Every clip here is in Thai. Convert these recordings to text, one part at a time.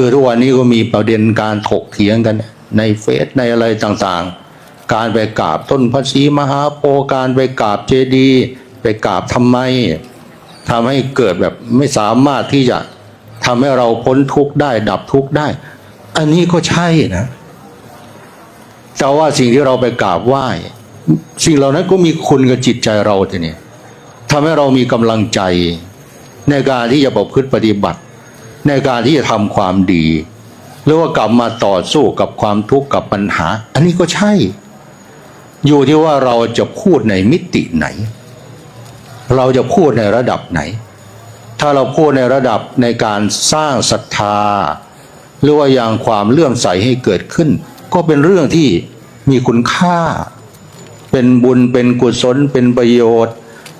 คือทุกวันนี้ก็มีประเด็นการถกเถียงกันในเฟซในอะไรต่างๆ การไปกราบต้นพระศรีมหาโพธิ์การไปกราบเจดีย์ไปกราบทำไมทำให้เกิดแบบไม่สามารถที่จะทำให้เราพ้นทุกข์ได้ดับทุกข์ได้ อันนี้ก็ใช่นะแต่ว่าสิ่งที่เราไปกราบไหว้ สิ่งเหล่านั้นก็มีคุณกับจิตใจเราทีนี้ทำให้เรามีกำลังใจในการที่จะประพฤติปฏิบัติ ในการที่จะทำความดี หรือว่ากลับมาต่อสู้กับความทุกข์กับปัญหา อันนี้ก็ใช่ อยู่ที่ว่าเราจะพูดในมิติไหน เราจะพูดในระดับไหน ถ้าเราพูดในระดับในการสร้างศรัทธา หรือว่าอยังความเลื่อมใสให้เกิดขึ้น ก็เป็นเรื่องที่มีคุณค่า เป็นบุญเป็นกุศลเป็นประโยชน์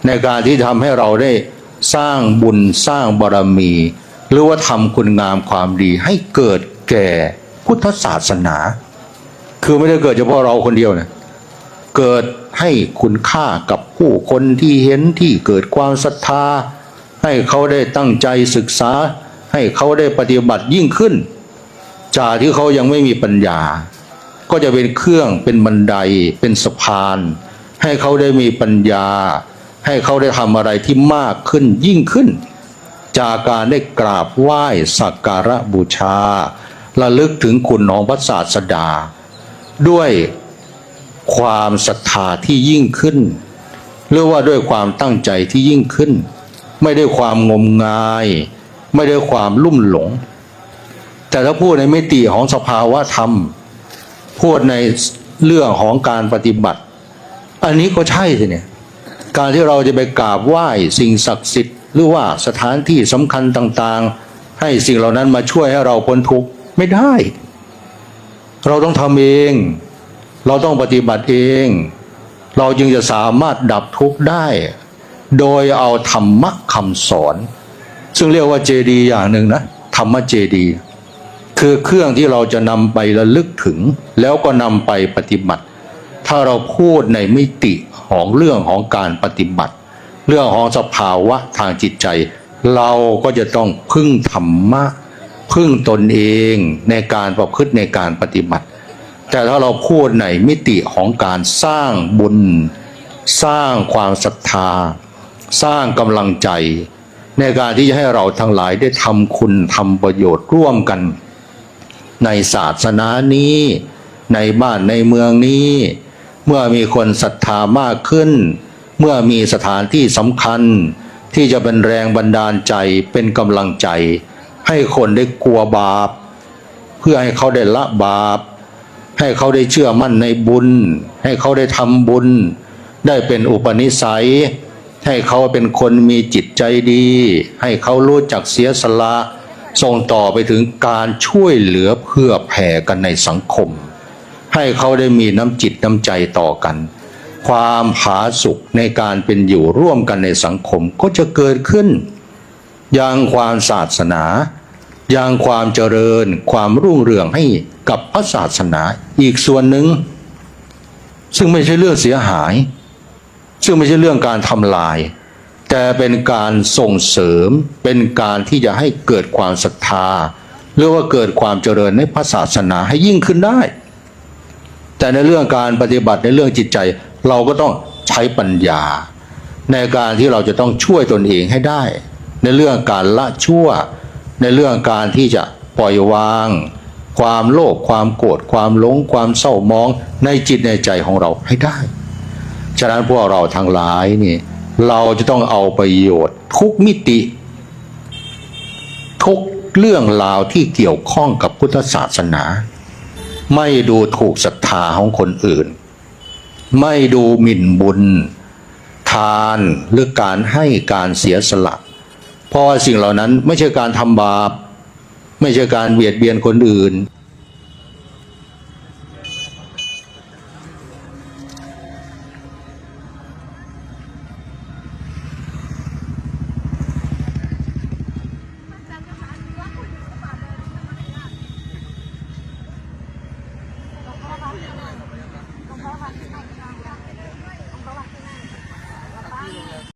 ในการที่ทำให้เราได้สร้างบุญสร้างบารมี หรือว่าทำคุณงามความดีให้เกิดแก่พุทธศาสนา คือไม่ได้เกิดเฉพาะเราคนเดียวนะเกิดให้คุณค่ากับผู้คนที่เห็นที่เกิดความศรัทธา ให้เขาได้ตั้งใจศึกษา ให้เขาได้ปฏิบัติยิ่งขึ้น จากที่เขายังไม่มีปัญญา ก็จะเป็นเครื่องเป็นบันไดเป็นสะพาน ให้เขาได้มีปัญญา ให้เขาได้ทำอะไรที่มากขึ้นยิ่งขึ้น จากการได้กราบไหว้สักการะบูชาระลึกถึงคุณของพระศาสดา ด้วยความศรัทธาที่ยิ่งขึ้น หรือว่าด้วยความตั้งใจที่ยิ่งขึ้น ไม่ได้ความงมงาย ไม่ได้ความลุ่มหลง แต่ถ้าพูดในมิติของสภาวะธรรม พูดในเรื่องของการปฏิบัติ อันนี้ก็ใช่สิเนี่ยการที่เราจะไปกราบไหว้สิ่งศักดิ์สิทธิ์ หรือว่าสถานที่สำคัญต่างๆ ให้สิ่งเหล่านั้นมาช่วยให้เราพ้นทุกข์ไม่ได้ เราต้องทำเอง เราต้องปฏิบัติเอง เราจึงจะสามารถดับทุกข์ได้ โดยเอาธรรมะคำสอน ซึ่งเรียกว่าเจดีย์อย่างหนึ่งนะธรรมะเจดีย์คือเครื่องที่เราจะนำไประลึกถึง แล้วก็นำไปปฏิบัติ ถ้าเราพูดในมิติของเรื่องของการปฏิบัติ เรื่องของสภาวะทางจิตใจ เราก็จะต้องพึ่งธรรมะพึ่งตนเองในการประพฤติในการปฏิบัติ แต่ถ้าเราพูดในมิติของการสร้างบุญ สร้างความศรัทธา สร้างกำลังใจ ในการที่จะให้เราทั้งหลายได้ทำคุณทำประโยชน์ร่วมกัน ในศาสนานี้ ในบ้านในเมืองนี้ เมื่อมีคนศรัทธามากขึ้น เมื่อมีสถานที่สำคัญที่จะเป็นแรงบันดาลใจเป็นกำลังใจ ให้คนได้กลัวบาป เพื่อให้เขาได้ละบาป ให้เขาได้เชื่อมั่นในบุญ ให้เขาได้ทำบุญ ได้เป็นอุปนิสัย ให้เขาเป็นคนมีจิตใจดี ให้เขารู้จักเสียสละส่งต่อไปถึงการช่วยเหลือเพื่อแผ่กันในสังคม ให้เขาได้มีน้ำจิตน้ำใจต่อกัน ความผาสุกในการเป็นอยู่ร่วมกันในสังคมก็จะเกิดขึ้น อยังความศาสนา อยังความเจริญ ความรุ่งเรืองให้กับพระศาสนาอีกส่วนหนึ่ง ซึ่งไม่ใช่เรื่องเสียหาย ซึ่งไม่ใช่เรื่องการทำลาย แต่เป็นการส่งเสริมเป็นการที่จะให้เกิดความศรัทธาหรือว่าเกิดความเจริญในพระศาสนาให้ยิ่งขึ้นได้ แต่ในเรื่องการปฏิบัติในเรื่องจิตใจ เราก็ต้องใช้ปัญญา ในการที่เราจะต้องช่วยตนเองให้ได้ ในเรื่องการละชั่ว ในเรื่องการที่จะปล่อยวาง ความโลภความโกรธความหลงความเศร้ามองในจิตในใจของเราให้ได้ ฉะนั้นพวกเราทั้งหลายนี่เราจะต้องเอาประโยชน์ทุกมิติ ทุกเรื่องราวที่เกี่ยวข้องกับพุทธศาสนา ไม่ดูถูกศรัทธาของคนอื่น ไม่ดูหมิ่นบุญ ทานหรือการให้การเสียสละ เพราะว่าสิ่งเหล่านั้นไม่ใช่การทำบาป ไม่ใช่การเบียดเบียนคนอื่น